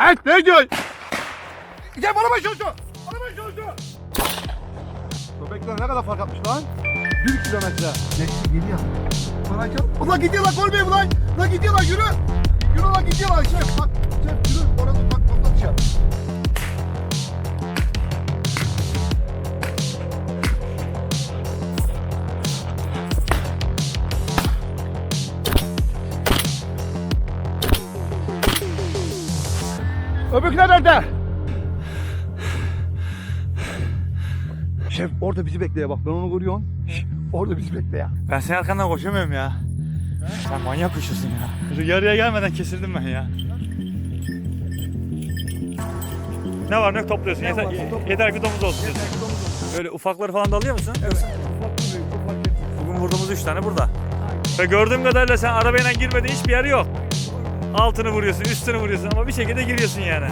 Ay ne diyorsun? Gel bana bak çocuğu. Bana bak çocuğu. Köpekler ne kadar fark atmış lan? Bir kilometre. Geçti geliyor. Bana gel. Ulan gidiyor lan görmüyor mu lan? Lan gidiyor lan yürü. Yürü lan gidiyor lan. Şef bak. Şef yürü. Öbürküler nerede? Şef orada bizi bekliyor bak ben onu görüyorum. Şş, Orada bizi bekliyor. Ben senin arkandan koşamıyorum ya. Sen manyak koşuyorsun ya. Şu yarıya gelmeden kesildim ben ya. Ne var ne yok topluyorsun. Yeter, varsa topla. yeter ki domuz olsun. diyorsun. Böyle ufakları falan da alıyor musun? Yoksa- Bugün vurduğumuz üç tane burada. Ve gördüğüm kadarıyla sen arabayla girmediğin hiçbir yer yok. Altını vuruyorsun, üstünü vuruyorsun ama bir şekilde giriyorsun yani.